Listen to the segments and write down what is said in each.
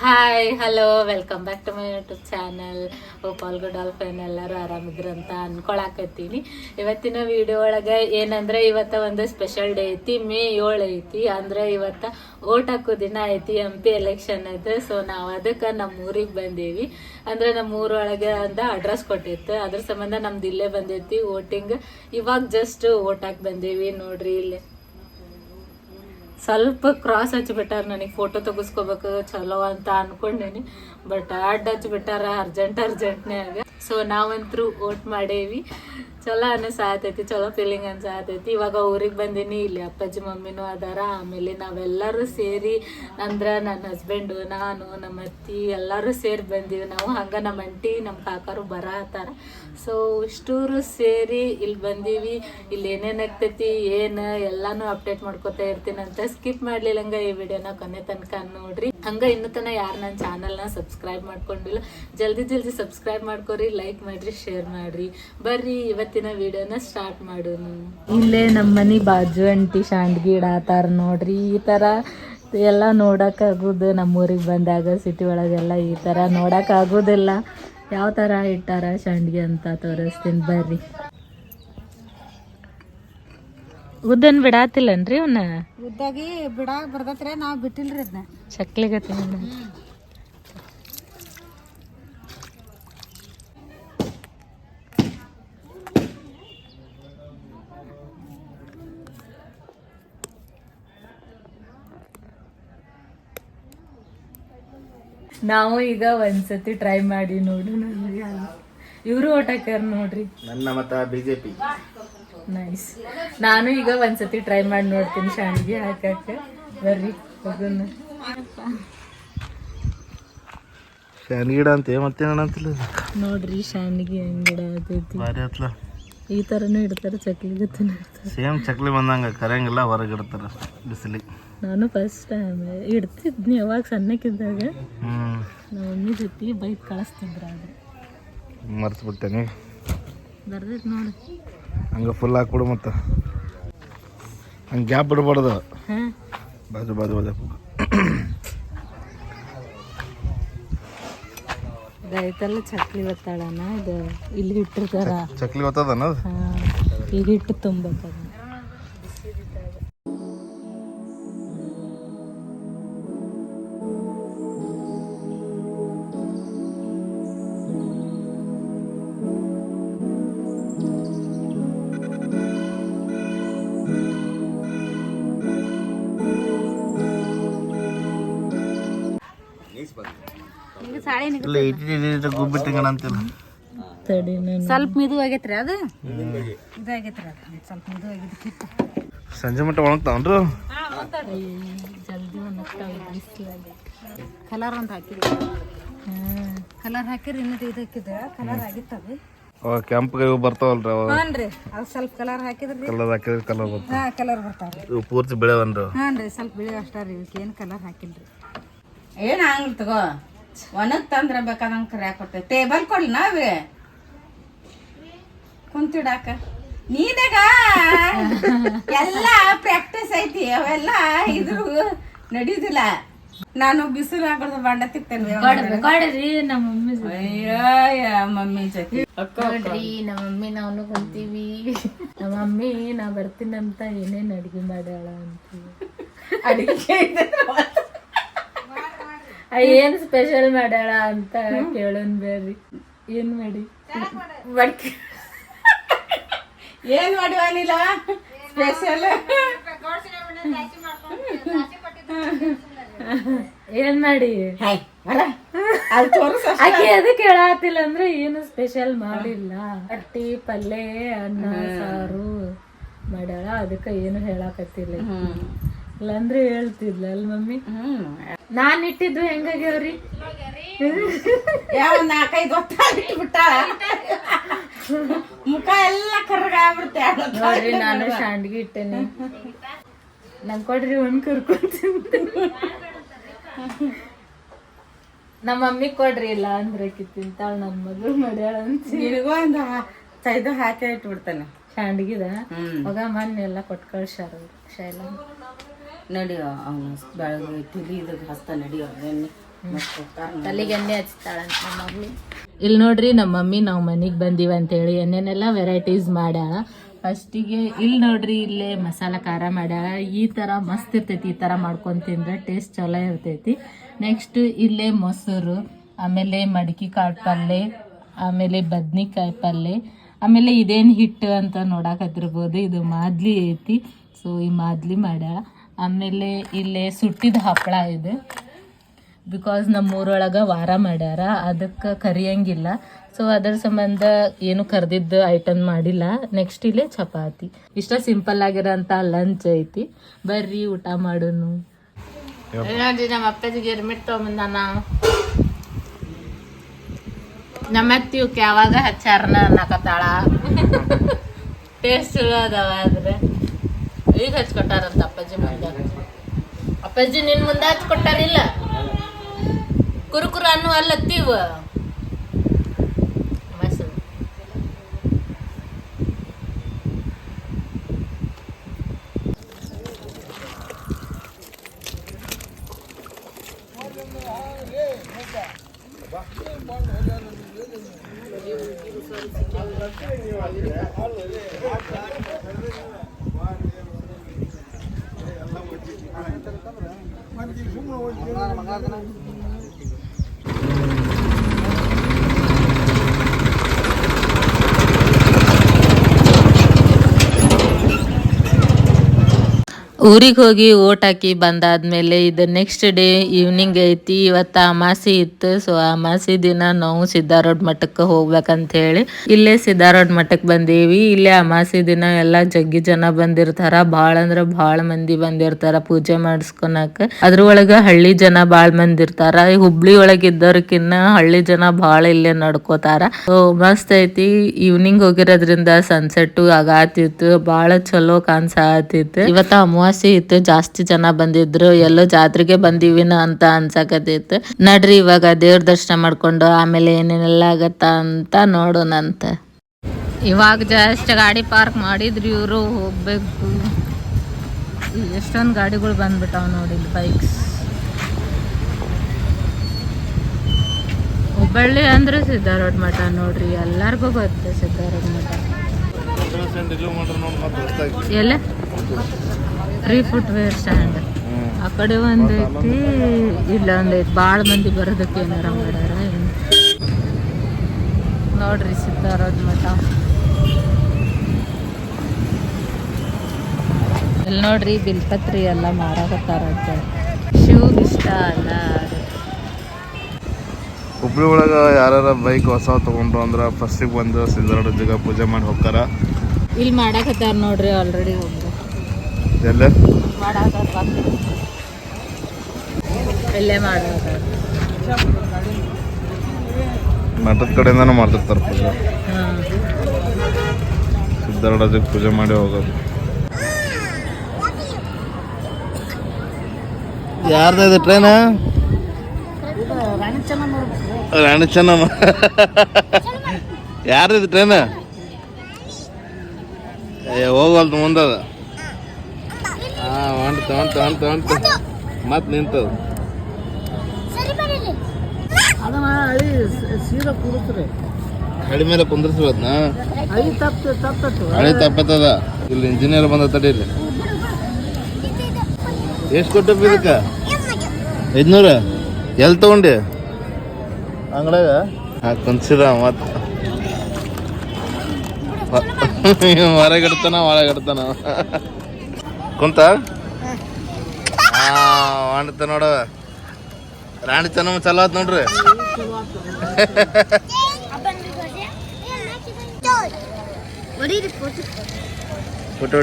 Hi hello welcome back to my YouTube channel ಹೋಪಾಲ್ ಡಾಲ್ಫೈನ್ ಎಲ್ಲರೂ ಎಲ್ಲರೂ ಆರಾಮಿದ್ರಂತ ಅನ್ಕೊಳಕತ್ತೀನಿ. ಇವತ್ತಿನ ವಿಡಿಯೋ ಒಳಗೆ ಏನಂದ್ರೆ ಇವತ್ತ ಒಂದು ಸ್ಪೆಷಲ್ ಡೇ ಐತಿ, ಮೇ ಏಳು ಐತಿ. ಅಂದ್ರೆ ಇವತ್ತ ಓಟ್ ಹಾಕೋ ದಿನ ಐತಿ ಎಂ ಪಿ ಎಲೆಕ್ಷನ್ ಐತೆ. ಸೊ ನಾವು ಅದಕ್ಕೆ ನಮ್ಮ ಊರಿಗೆ ಬಂದೇವಿ. ಅಂದ್ರೆ ನಮ್ಮ ಊರೊಳಗೆ ಅಂತ ಅಡ್ರೆಸ್ ಕೊಟ್ಟಿತ್ತು. ಅದ್ರ ಸಂಬಂಧ ನಮ್ದು ಇಲ್ಲೇ ಬಂದೈತಿ ವೋಟಿಂಗ್ ಇವಾಗ ಜಸ್ಟ್ ಓಟ್ ಹಾಕಿ ಬಂದೇವಿ ನೋಡ್ರಿ ಇಲ್ಲಿ. ಸ್ವಲ್ಪ ಕ್ರಾಸ್ ಹಚ್ಚಿಬಿಟ್ಟಾರ ನನಗೆ ಫೋಟೋ ತೆಗಿಸ್ಕೋಬೇಕು ಚಲೋ ಅಂತ ಅನ್ಕೊಂಡೇನಿ. ಬಟ್ ಅಡ್ಡ ಹಚ್ಚಿಬಿಟ್ಟಾರ ಅರ್ಜೆಂಟ್ ಅರ್ಜೆಂಟ್ನ್ಯಾಗ ಸೊ ನಾವಂತೂ ಓಟ್ ಮಾಡೇವಿ. ಚಲೋ ಅನಿಸಾತೈತಿ, ಚಲೋ ಫೀಲಿಂಗ್ ಅನ್ಸಾತೈತಿ. ಇವಾಗ ಊರಿಗೆ ಬಂದೀನಿ, ಇಲ್ಲಿ ಅಪ್ಪಾಜಿ, ಮಮ್ಮಿನೂ ಅದಾರ. ಆಮೇಲೆ ನಾವೆಲ್ಲರೂ ಸೇರಿ ಅಂದ್ರೆ ನನ್ನ ಹಸ್ಬೆಂಡು ನಾನು, ನಮ್ಮ ಅತ್ತಿ ಎಲ್ಲರೂ ಸೇರಿ ಬಂದೀವಿ ನಾವು. ಹಂಗೆ ನಮ್ಮ ಅಂಟಿ ನಮ್ಮ ಕಾಕರು ಬರ ಹತ್ತಾರ ಸೊ ಇಷ್ಟೂರು ಸೇರಿ ಇಲ್ಲಿ ಬಂದೀವಿ. ಇಲ್ಲಿ ಏನೇನು ಆಗ್ತೈತಿ, ಏನು ಎಲ್ಲಾನು ಅಪ್ಡೇಟ್ ಮಾಡ್ಕೊತಾ ಇರ್ತೀನಂತ ಸ್ಕಿಪ್ ಮಾಡ್ಲಿಲ್ಲಂಗ ಈ ವಿಡಿಯೋನ ಕೊನೆ ತನಕ ನೋಡ್ರಿ. ಹಂಗೆ ಇನ್ನು ತನಕ ಯಾರು ನನ್ನ ಚಾನಲ್ನ ಸಬ್ಸ್ಕ್ರೈಬ್ ಮಾಡ್ಕೊಂಡಿಲ್ಲ, ಜಲ್ದಿ ಜಲ್ದಿ ಸಬ್ಸ್ಕ್ರೈಬ್ ಮಾಡ್ಕೊರಿ ಲೈಕ್ ಮಾಡ್ರಿ ಶೇರ್ ಮಾಡ್ರಿ. ಬರ್ರಿ ಇವತ್ತಿನ ವಿಡಿಯೋನ ಸ್ಟಾರ್ಟ್ ಮಾಡೋಣ. ಇಲ್ಲೇ ನಮ್ಮ ಮನೆ ಬಾಜು ಅಂಟಿ ಶಾಂಡ್ಗಿ ಇಡಾತಾರ ನೋಡ್ರಿ ಈ ತರ ಎಲ್ಲ ನೋಡಕ್ ಆಗುದು ನಮ್ಮೂರಿಗೆ ಬಂದಾಗ ಸಿಟಿ ಒಳಗೆಲ್ಲ ಈ ತರ ನೋಡಕ್ ಆಗುದಿಲ್ಲ. ಯಾವ ತರ ಇಟ್ಟಾರ ಶಾಂಡ್ಗಿ ಅಂತ ತೋರಿಸ್ತೀನಿ ಬರ್ರಿ. ಉದ್ದನ್ ಬಿಡಾತಿಲ್ಲನ್ರಿ ಅವನ್ನ ಉದ್ದಾಗಿ ಬಿಡಾಕ್ ಬರ್ತೈತ್ರಿ ನಾವ್ ಬಿಟ್ಟಿಲ್ರಿ ಅದನ್ನ ಚಕ್ಲಿಗತಿ ನಾವು ಈಗ ಒಂದ್ಸತಿ ಟ್ರೈ ಮಾಡಿ ನೋಡು ಇವರು ಓಟ್ ಹಾಕ್ಯಾರ ನೋಡ್ರಿ. ನನ್ನ ಮತ ಬಿಜೆಪಿ. ನೈಸ್ ನಾನು ಈಗ ಒಂದ್ಸತಿ ಟ್ರೈ ಮಾಡಿ ನೋಡ್ತೀನಿ ಶಾಣಿಗೆ ಹಾಕಕ್ಕೆ ಬರ್ರಿ ಹೋಗೋಣ. ಗಿಡ ಅಂತ ಮತ್ತೆ ಅಂತಿಲ್ಲ ನೋಡ್ರಿ ಶಾಂಡ್ಗಿ ಗಿಡ ಆತೈತಿ. ಭಾರಿ ಆತ್ಲ. ಈ ಥರನೂ ಇಡ್ತಾರೆ ಚಕ್ಲಿ ಗತ್ತಿನ ಇಡ್ತಾರೆ. ಸೇಮ್ ಚಕ್ಲಿ ಬಂದಂಗ ಕರಂಗಿಲ್ಲ ಹೊರಗೆ ಇಡ್ತಾರೆ ಬಿಸಿಲಿಗೆ ನಾನು ಫಸ್ಟ್ ಟೈಮ್ ಇಡ್ತಿದ್ನಿ ಯಾವಾಗ ಸಣ್ಣಕ್ಕಿದ್ದಾಗ. ನಮ್ಮ ಮಮ್ಮಿ ಜೊತೆ ಬೈಕ್ ಕಳಿಸ್ತಿದ್ರ ಅದು ಮರ್ತು ಬಿಟ್ಟೇನಿ ಬರ್ದೈತೆ ನೋಡಿ. ಹಂಗ ಫುಲ್ ಹಾಕ್ಬಿಡು ಮತ್ತ. ಹಂಗೆ ಗ್ಯಾಪ್ ಬಿಡಬಾರ್ದು ಹಾಂ. ಬಾಜು ಬಾಜು ಬಾಜು. ಚಕ್ಲಿ ಒತ್ತಾಳನ ಇದು ಇಲ್ಲಿ ಇಟ್ಟಿರ್ತಾರ. ಚಕ್ಲಿ ಬತ್ತದನ ಇಲ್ಲಿ ಈಗ ಹಿಟ್ಟು ತುಂಬತ್ತದ ಇಲ್ಲ ಅಂತಿಲ್ಲ. ಸ್ವಲ್ಪ ಮಿದು ಆಗೈತ್ರಿ ಅದು? ಇದಾಗೈತ್ರಿ ಅದು. ಒಂದ್ ಸ್ವಲ್ಪ ಮಿದು ಆಗಿದ್ದಕ್ಕಿತ್ತು ಸಂಜೆ ಮಟ್ಟ ಒಣಗ್ತಾವನ್ರು ಜಲ್ದಿ ಕಲರ್ ಒಂದು ಹಾಕಿದ್ರಿ ಹಾಂ ಕಲರ್ ಹಾಕಿರಿ. ಇನ್ನೂ ಇದು ಹಾಕಿದ್ರೆ ಕಲರ್ ಆಗಿತ್ತು ಅದು ಅವಾಗ ಕೆಂಪಗೆ ಇವು ಬರ್ತಾವಲ್ರಿ ಹಾನ್ರಿ ಅದು ಸ್ವಲ್ಪ ಕಲರ್ ಹಾಕಿದ್ರಿ. ಕಲರ್ ಹಾಕಿದ್ರೆ ಕಲರ್ ಬರ್ತಾವ. ಹಾ ಕಲರ್ ಬರ್ತಾವ್ರಿ. ಇವು ಪೂರ್ತಿ ಬೆಳೆವನ್ರಿ ಹಾನ್ರಿ ಸ್ವಲ್ಪ ಬಿಳಿ ಅಷ್ಟ ರೀ ಇವಕ್ಕೆ ಏನು ಕಲರ್ ಹಾಕಿಲ್ರಿ. ಏನ್ ಹಂಗ್ ತಗೋ? ಒಣಗ್ ತಂದ್ರ ಬೇಕಾದಂಗ ಕರ್ಯಾಕ್ ಕೊಡ್ತೇವೆ ಟೇಬಲ್ ಕೊಡ್ಲಿ ನಾವೇ. ಕುಂತಿಡಾಕ. ನೀನಾಗ? ಎಲ್ಲ ಪ್ರಾಕ್ಟೀಸ್ ಐತಿ ಅವೆಲ್ಲ ಇದ್ರು ನಡೀದಿಲ್ಲ. ನಾನು ಬಿಸಿಲು ಹಾಕೋದು ಬಾಂಡ ತಿಕ್ತೇನೆ. ಅಯ್ಯ ಮಮ್ಮಿ ಜೊತೆ. ನೋಡ್ರಿ ನಮ್ಮ ಮಮ್ಮಿ ನಾವು ಕುಂತೀವಿ. ನಮ್ಮ ಮಮ್ಮಿ ನಾ ಬರ್ತೀನಂತ ಏನೇನ್ ಅಡಿಗೆ ಮಾಡ್ಯಾಳ ಅಂತ. ಅಡಿಗೆ ಏನ್ ಸ್ಪೆಷಲ್ ಮಾಡ್ಯಾಳ ಅಂತ ಕೇಳೋನ್ ಬೇರಿ ಏನ್ ಮಾಡಿ? ಬಡ್ಕಿ ಏನ್ ಮಾಡುವನಿಲ್ಲ ಸ್ಪೆಷಲ್ ಏನ್ ಮಾಡಿ? ಆಕೆ ಅದು ಕೇಳಾತಿಲ್ಲ ಅಂದ್ರೆ ಏನು ಸ್ಪೆಷಲ್ ಮಾಡಿಲ್ಲ. ಅಟ್ಟಿ ಪಲ್ಲೆ ಅನ್ನ ಸಾರು ಮಾಡ್ಯಾಳ. ಅದಕ್ಕೆ ಏನು ಹೇಳಾಕತ್ತಿಲ್ಲ. ಇಲ್ಲಾಂದ್ರೆ ಹೇಳ್ತಿದ್ಲ ಅಲ್ ಮಮ್ಮಿ? ಹ್ಮ್. ನಾನ್ ಇಟ್ಟಿದ್ದು ಹೆಂಗಾಗ್ಯಾವ್ರಿ ಯಾವ ನಾಲ್ಕೈದು ಹೊತ್ತ ಮುಖ ಎಲ್ಲ ಕರ್ಗಾಗ್ಬಿಡ್ತೆ ನೋಡ್ರಿ ನಾನು ಶಾಂಡ್ಗಿ ಇಟ್ಟೇನೆ. ನಂಗೆ ಕೊಡ್ರಿ ಒಂದ್ ಕರ್ಕೊಂತೀನಿ ನಮ್ಮ ಮಮ್ಮಿ ಕೊಡ್ರಿ ಇಲ್ಲ ಅಂದ್ರೆ ಕಿತ್ತಿಂತಾಳ ತಿಂತಾಳ ನನ್ ಮಗಳು ಮಾಡ್ಯಾಳ ಅಂತ. ನಿನಗೂ ಒಂದು ಮಸ್ತ್ ಇದು ಹಾಕಿ ಇಟ್ಬಿಡ್ತಾನೆ. ಹ್ಮ್. ಹೋಗ ಮೊನ್ನೆ ಎಲ್ಲ ಕೊಟ್ಟು ಕಳ್ಸ್ಯಾರ ಶೈಲ. ನಡಿಯೋ ಅವನು ಬೆಳಗ್ಗೆ ತಿಳಿ ಇದು ಹಸ್ತ ನಡಿಯೋ ಎಣ್ಣೆ ತಲೆಗೆ ಎಣ್ಣೆ ಹಚ್ತಾಳಂತ ನಮ್ಮ ಮಗಳು. ಇಲ್ಲಿ ನೋಡ್ರಿ ನಮ್ಮ ಮಮ್ಮಿ ನಾವು ಮನೆಗೆ ಬಂದೀವಿ ಅಂತೇಳಿ ಎಣ್ಣೆನೆಲ್ಲ ವೆರೈಟೀಸ್ ಮಾಡ್ಯಾಳ. ಫಸ್ಟಿಗೆ ಇಲ್ಲಿ ನೋಡ್ರಿ ಇಲ್ಲೇ ಮಸಾಲ ಖಾರ ಮಾಡ್ಯಾಳ. ಈ ಥರ ಮಸ್ತ್ ಇರ್ತೈತಿ ಈ ಥರ ಮಾಡ್ಕೊಂಡು ತಿಂದ್ರೆ ಟೇಸ್ಟ್ ಚಲೋ ಇರ್ತೈತಿ. ನೆಕ್ಸ್ಟ್ ಇಲ್ಲೇ ಮೊಸರು ಆಮೇಲೆ ಮಡಿಕೆ ಕಾಳು ಪಲ್ಯ ಆಮೇಲೆ ಬದ್ನಿಕಾಯಿ ಪಲ್ಯ ಆಮೇಲೆ ಇದೇನು ಹಿಟ್ಟು ಅಂತ ನೋಡಾಕತ್ತಿರ್ಬೋದು ಇದು ಮಾದ್ಲಿ ಐತಿ. ಸೊ ಈ ಮಾದ್ಲಿ ಮಾಡ್ಯಾಳ. ಆಮೇಲೆ ಇಲ್ಲೇ ಸುಟ್ಟಿದ ಹಪ್ಪಳ ಇದೆ. ಬಿಕಾಸ್ ನಮ್ಮೂರೊಳಗೆ ವಾರ ಮಾಡ್ಯಾರ, ಅದಕ್ಕೆ ಕರಿಯಂಗಿಲ್ಲ. ಸೊ ಅದರ ಸಂಬಂಧ ಏನು ಕರೆದಿದ್ದ ಐಟಮ್ ಮಾಡಿಲ್ಲ. ನೆಕ್ಸ್ಟ್ ಇಲ್ಲೇ ಚಪಾತಿ. ಇಷ್ಟ ಸಿಂಪಲ್ ಆಗಿರೋಂಥ ಲಂಚ್ ಐತಿ. ಬರ್ರಿ, ಊಟ ಮಾಡೋನು. ನಮ್ಮ ಅಪ್ಪಾಜಿಗೆ ಗಿರ್ಮಿಟ್ ತೊಗೊಂಬಂದಾನ ನಮ್ಮ ಅತ್ತಿ ಯಾವಾಗ ಹಚ್ಚಾರನ ಅನ್ನಕತ್ತಾಳ ಟೇಸ್ಟ್ ಚಲೋ ಅದಾವ ಆದ್ರೆ. ಈಗ ಹಚ್ಕೊಟ್ಟಾರಂತ ಅಪ್ಪಾಜಿ ಮುಂದೆ. ಅಪ್ಪಾಜಿ ನಿನ್ ಮುಂದೆ ಹಚ್ಕೊಟ್ಟಾರಿಲ್ಲ? ಕುರುಕುರು ಅನ್ನು ಅಲ್ಲತ್ತೀವ ಮೊಸರು ಊರಿಗೆ ಹೋಗಿ ಓಟ್ ಹಾಕಿ ಬಂದಾದ್ಮೇಲೆ ಇದು ನೆಕ್ಸ್ಟ್ ಡೇ ಈವ್ನಿಂಗ್ ಐತಿ, ಇವತ್ತು ಅಮಾಸಿ ಇತ್ತು ಸೊ ಅಮಾಸಿ ದಿನ ನಾವು ಸಿದ್ದಾರೋಡ್ ಮಠಕ್ಕೆ ಹೋಗ್ಬೇಕಂತ ಹೇಳಿ ಇಲ್ಲೇ ಸಿದ್ದಾರೋಡ್ ಮಠಕ್ಕೆ ಬಂದೀವಿ. ಇಲ್ಲೇ ಅಮಾಸಿ ದಿನ ಎಲ್ಲ ಜಗ್ಗಿ ಜನ ಬಂದಿರ್ತಾರ, ಭಾಳ ಅಂದ್ರ ಭಾಳ ಮಂದಿ ಬಂದಿರ್ತಾರ ಪೂಜೆ ಮಾಡಿಸ್ಕೊಳಕ ಅದ್ರೊಳಗ ಹಳ್ಳಿ ಜನ ಭಾಳ ಮಂದಿ ಇರ್ತಾರ ಹುಬ್ಳಿ ಒಳಗೆ ಇದ್ದವ್ರಕಿನ್ನ ಹಳ್ಳಿ ಜನ ಭಾಳ ಇಲ್ಲೇ ನಡ್ಕೋತಾರ. ಸೊ ಮಸ್ತ್ ಐತಿ ಈವ್ನಿಂಗ್ ಹೋಗಿರೋದ್ರಿಂದ ಸನ್ಸೆಟ್ ಆಗಾತಿತ್ತು, ಭಾಳ ಚಲೋ ಕಾಣ್ಸಾತಿತ್ತು. ಇವತ್ತ ಅಮಾವಾಸ್ಯೆ ಇತ್ತು ಜಾಸ್ತಿ ಜನ ಬಂದಿದ್ರು ಎಲ್ಲೋ ಜಾತ್ರೆಗೆ ಬಂದಿವಿನ ಅಂತ ಅನ್ಸಕತ್ತಿತ್ತು ನಡ್ರಿ ಇವಾಗ ದೇವ್ರ ದರ್ಶನ ಮಾಡ್ಕೊಂಡು ಆಮೇಲೆ ಏನೇನೆಲ್ಲ ಆಗತ್ತ ಅಂತ ನೋಡೋಣಂತ. ಇವಾಗ ಜಸ್ಟ್ ಗಾಡಿ ಪಾರ್ಕ್ ಮಾಡಿದ್ರು ಇವರು ಹೋಗ್ಬೇಕು. ಎಷ್ಟೊಂದು ಗಾಡಿಗಳು ಬಂದ್ಬಿಟ್ಟಾವ ನೋಡಿ ಬೈಕ್ಸ್ ಹುಬ್ಬಳ್ಳಿ ಅಂದ್ರೆ ಸಿದ್ಧಾರೂಢ ಮಠ ನೋಡ್ರಿ ಎಲ್ಲಾರ್ಗು ಗೊತ್ತು ಸಿದ್ಧಾರೂಢ ಮಠ. ಎಲ್ಲ? ಫ್ರೀ ಫುಟ್ ವೇರ್ ಸ್ಟ್ಯಾಂಡ್ ಆ ಕಡೆ ಒಂದೈತಿ ಐತಿ ಇಲ್ಲ ಒಂದೈತಿ ಐತಿ. ಭಾಳ ಮಂದಿ ಬರೋದಕ್ಕೆ ಏನಾರ ಮಾಡ್ಯಾರ ನೋಡ್ರಿ ಸಿದ್ದಾರೋಡ್ ಮಠ. ಇಲ್ಲಿ ನೋಡ್ರಿ ಬಿಲ್ಪತ್ರಿ ಎಲ್ಲ ಮಾರಾಕತ್ತಾರಂತೆ ಶಿವ್ ಇಷ್ಟ ಅಲ್ಲ ಹುಬ್ಳಿ ಒಳಗೆ ಯಾರ ಬೈಕ್ ಹೊಸ ತಗೊಂಡ್ರು ಅಂದ್ರೆ ಫಸ್ಟಿಗೆ ಬಂದು ಸಿದ್ಧಾರೂಢ ಜಗ ಪೂಜೆ ಮಾಡಿ ಹೋಗ್ತಾರ. ಇಲ್ಲಿ ಮಾಡಾಕತ್ತಾರ ನೋಡ್ರಿ ಆಲ್ರೆಡಿ ಒಬ್ರು. ಎಲ್ಲ? ಮಠದ ಕಡೆಯಿಂದನೂ ಮಾಡ್ತಿರ್ತಾರೆ ಪೂಜೆ. ಜಗ ಪೂಜೆ ಮಾಡಿ ಹೋಗೋದು. ಯಾರ್ದ ಇದು ಟ್ರೈನ್ ರಾಣಿ ಚೆನ್ನಮ್ಮ. ಇದೆ ಟ್ರೈನ್ ಹೋಗಲ್ದು ಮುಂದದ ಹಾಂ ಹೊಂಟ ಹೊಂಟ ಹೊಂಟ ಹೊಂಟ ಮತ್ತೆ ನಿಂತದ. ಹಳಿ ಮೇಲೆ ಕುಂದ್ರಿಸ್ಬೋದ್ನಾ ಹಳಿ ತಪ್ಪತ್ತದ. ಇಲ್ಲಿ ಇಂಜಿನಿಯರ್ ಬಂದ ತಡೀರಿ ಎಷ್ಟು ಕೊಟ್ಟು ಇದಕ್ಕೆ? ಐದ್ನೂರ? ಎಲ್ಲಿ ತಗೊಂಡಿ? ಅಂಗಡಾಗ ಹಾ ಕುಂತಿದ ಮತ್ತೆ. ಹೊರಗಿಡ್ತಾನ ಒಳಗಿಡ್ತಾನ? ಕುಂತ? ಹಾ ನೋಡ. ರಾಣಿ ಚೆನ್ನಮ್ಮ ಚಲೋ ಆತ್ ನೋಡ್ರಿ. ಫೋಟೋ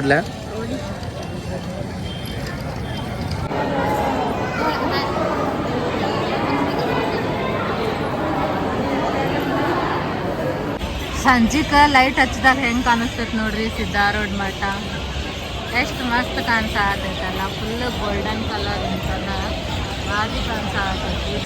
ಸಂಜಿಕ ಲೈಟ್ ಹಚ್ಚಿದಾಗ ಹೆಂಗ್ ಕಾಣಿಸ್ತೈತ್ ನೋಡ್ರಿ ಸಿದ್ದಾರೋಡ್ ಮಠ? ಎಷ್ಟು ಮಸ್ತ್ ಕಾಣಿಸತ್ತೈತಲ್ಲ ಫುಲ್ ಗೋಲ್ಡನ್ ಕಲರ್ ಅಂತದ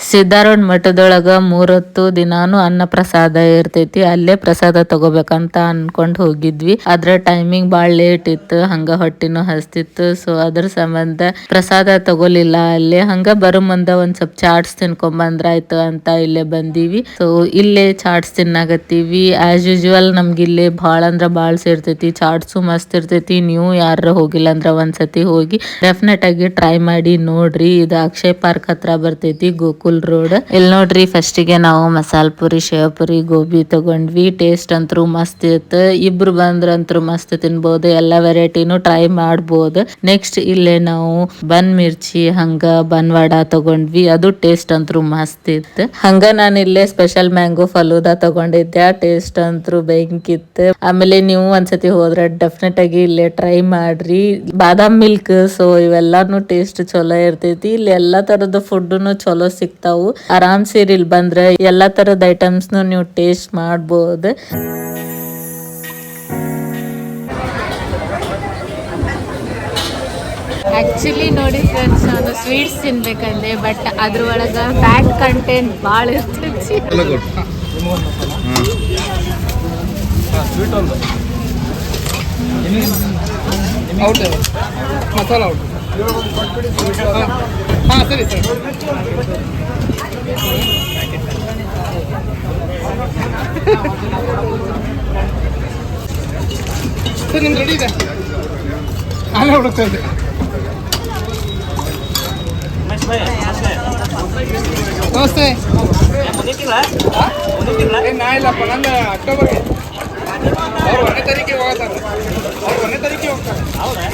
ಸಿದ್ಧಾರೂಢ ಮಠದೊಳಗ ಮೂರೊತ್ತು ದಿನಾನು ಅನ್ನ ಪ್ರಸಾದ ಇರ್ತೈತಿ. ಅಲ್ಲೇ ಪ್ರಸಾದ ತಗೋಬೇಕಂತ ಅನ್ಕೊಂಡ್ ಹೋಗಿದ್ವಿ. ಅದ್ರ ಟೈಮಿಂಗ್ ಬಾಳ ಲೇಟ್ ಇತ್ತು. ಹಂಗ ಹೊಟ್ಟಿನೂ ಹಸ್ತಿತ್ತು. ಸೊ ಅದ್ರ ಸಂಬಂಧ ಪ್ರಸಾದ ತಗೋಲಿಲ್ಲ. ಅಲ್ಲೇ ಹಂಗ ಬರೋ ಮುಂದ ಒಂದ್ ಸ್ವಲ್ಪ ಚಾಟ್ಸ್ ತಿನ್ಕೊಂಡ್ ಬಂದ್ರಾಯ್ತು ಅಂತ ಇಲ್ಲೇ ಬಂದೀವಿ. ಸೊ ಇಲ್ಲೇ ಚಾಟ್ಸ್ ತಿನ್ನಾಗತ್ತೀವಿ. ಆಸ್ ಯೂಶುವಲ್ ನಮ್ಗೆ ಇಲ್ಲೇ ಭಾಳ ಅಂದ್ರ ಭಾಳ ಸೇರ್ತೈತಿ. ಚಾಟ್ಸು ಮಸ್ತ್ ಇರ್ತೈತಿ. ನೀವು ಯಾರ ಹೋಗಿಲ್ಲ ಅಂದ್ರ ಒಂದ್ಸತಿ ಹೋಗಿ ಡೆಫಿನೆಟ್ ಆಗಿ ಟ್ರೈ ಮಾಡಿ ನೋಡ್ರಿ. ಇದು ಅಕ್ಷಯ್ ಪಾರ್ಕ್ ಹತ್ರ ಬರ್ತೈತಿ ಗೋಕುಲ್ ರೋಡ್. ಇಲ್ಲಿ ನೋಡ್ರಿ ಫಸ್ಟ್ಗೆ ನಾವು ಮಸಾಲ ಪುರಿ, ಶೇವ್ ಪುರಿ, ಗೋಬಿ ತಗೊಂಡ್ವಿ. ಟೇಸ್ಟ್ ಅಂತೂ ಮಸ್ತ್ ಇತ್ತು. ಇಬ್ರು ಬಂದ್ರಂತ್ರು ಮಸ್ತ್ ತಿನ್ಬಹುದು ಎಲ್ಲಾ ವೆರೈಟಿನು ಟ್ರೈ ಮಾಡ್ಬೋದು. ನೆಕ್ಸ್ಟ್ ಇಲ್ಲೇ ನಾವು ಬನ್ ಮಿರ್ಚಿ, ಹಂಗ ಬನ್ ವಡ ತಗೊಂಡ್ವಿ. ಅದು ಟೇಸ್ಟ್ ಅಂತೂ ಮಸ್ತ್ ಇತ್ತು. ಹಂಗ ನಾನು ಇಲ್ಲೇ ಸ್ಪೆಷಲ್ ಮ್ಯಾಂಗೋ ಫಲೂದಾ ತಗೊಂಡಿದ್ದೆ. ಟೇಸ್ಟ್ ಅಂತೂ ಬೆಂಕಿತ್ತು. ಆಮೇಲೆ ನೀವು ಒಂದ್ಸತಿ ಹೋದ್ರೆ ಡೆಫಿನೆಟ್ ಆಗಿ ಇಲ್ಲೇ ಟ್ರೈ ಮಾಡ್ರಿ. ಬಾದಾಮ್ ಮಿಲ್ಕ್ ಸೊ ಇವೆಲ್ಲಾನು ಟೇಸ್ಟ್ ಚಲೋ ಇರ್ತೈತಿ. ಇಲ್ಲಿ ಎಲ್ಲಾ ತರದ ಫುಡ್ನು ಚಲೋ ಸಿಗ್ತಾವು ಆರಾಮ್ ಸೇರಿ ಇಲ್ಲಿ ಬಂದ್ರೆ ಎಲ್ಲಾ ತರದ ಐಟಮ್ಸ್ನು ನೀವು ಟೇಸ್ಟ್ ಮಾಡಬಹುದು ಆಕ್ಚುಲಿ ನೋಡಿ ಫ್ರೆಂಡ್ಸ್ ನಾನು ಸ್ವೀಟ್ಸ್ ತಿನ್ಬೇಕಂದೆ ಬಟ್ ಅದ್ರೊಳಗ ಫ್ಯಾಟ್ ಕಂಟೆಂಟ್ ಭಾಳ ಇರ್ತೈತಿ ಮಸಾಲ ಹಾಂ ಸರಿ ಸರ್ ಸರ್ ನಿಮ್ಗೆ ರೆಡಿ ಇದೆ ಅಲ್ಲೇ ಹುಡುಕ್ತಾ ಇದ್ದೆ ನಮಸ್ತೆ ನಾ ಇಲ್ಲಪ್ಪ ನಂದು ಅಕ್ಟೋಬರ್ ಅವ್ರು ಒಂದನೇ ತಾರೀಕಿಗೆ ಹೋಗ್ತಾರೆ ಅವ್ರು ಒಂದನೇ ತಾರೀಕಿಗೆ ಹೋಗ್ತಾರೆ ಹೌದಾ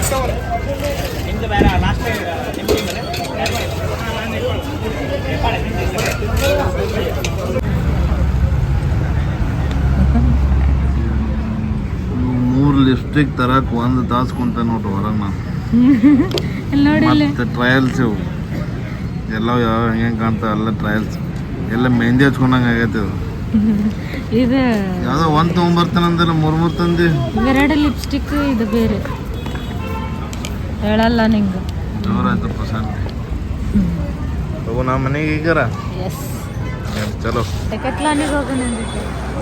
ಅಕ್ಟೋಬರ್ ಮೂರು ಲಿಪ್ಸ್ಟಿಕ್ ತರಕ್ ಒಂದು ತಾಸು ಕುಂತ ನೋಡ್ರಿ ಹೊರಗೆ ನಾನು ಮತ್ತೆ ಟ್ರಯಲ್ಸ್ ಇವು. ಎಲ್ಲ ಯಾವ ಹೆಂಗೆ ಕಾಣ್ತಾವ ಎಲ್ಲ ಟ್ರಯಲ್ಸ್ ಎಲ್ಲ ಮೆಹಂದಿ ಹಚ್ಕೊಂಡಂಗೆ ಆಗೈತೆ ಇದು. ಇದು ಯಾವುದೋ ಒಂದು ತೊಗೊಂಬರ್ತಾನಂದ್ರೆ ಮೂರು ಮೂರು ತಂದು. ಎರಡು ಲಿಪ್ಸ್ಟಿಕ್ ಇದು ಬೇರೆ. ಹೇಳಲ್ಲ ನಿಂಗೆ. ಜೋರಾಯ್ತು ಪ್ರಶಾಂತ್ ತಗೋ ನಾ ಮನೆಗೆ ಈಗಾರ ಎಸ್ ಚಲೋ. ಡೆಕತ್ಲಾನಿಗೆ ಹೋಗೋಣ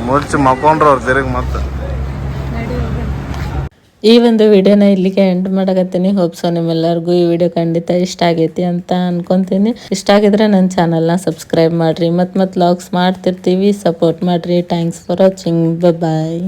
ಮುಚ್ಚಿ ಮಕ್ಕೊಂಡ್ರು ಅವ್ರು ತಿರುಗಿ ಮತ್ತೆ. ಈ ಒಂದು ವಿಡಿಯೋನ ಇಲ್ಲಿಗೆ ಎಂಡ್ ಮಾಡಕತ್ತೀನಿ. ಹೋಪ್ಸೋ ನಿಮ್ಮೆಲ್ಲರಿಗೂ ಈ ವಿಡಿಯೋ ಖಂಡಿತ ಇಷ್ಟ ಆಗೈತಿ ಅಂತ ಅನ್ಕೊಂತೀನಿ. ಇಷ್ಟ ಆಗಿದ್ರೆ ನನ್ನ ಚಾನಲ್ನ ಸಬ್ಸ್ಕ್ರೈಬ್ ಮಾಡಿರಿ. ಮತ್ತು ಮತ್ತೆ ಲಾಗ್ಸ್ ಮಾಡ್ತಿರ್ತೀವಿ. ಸಪೋರ್ಟ್ ಮಾಡಿರಿ. Thanks for watching bye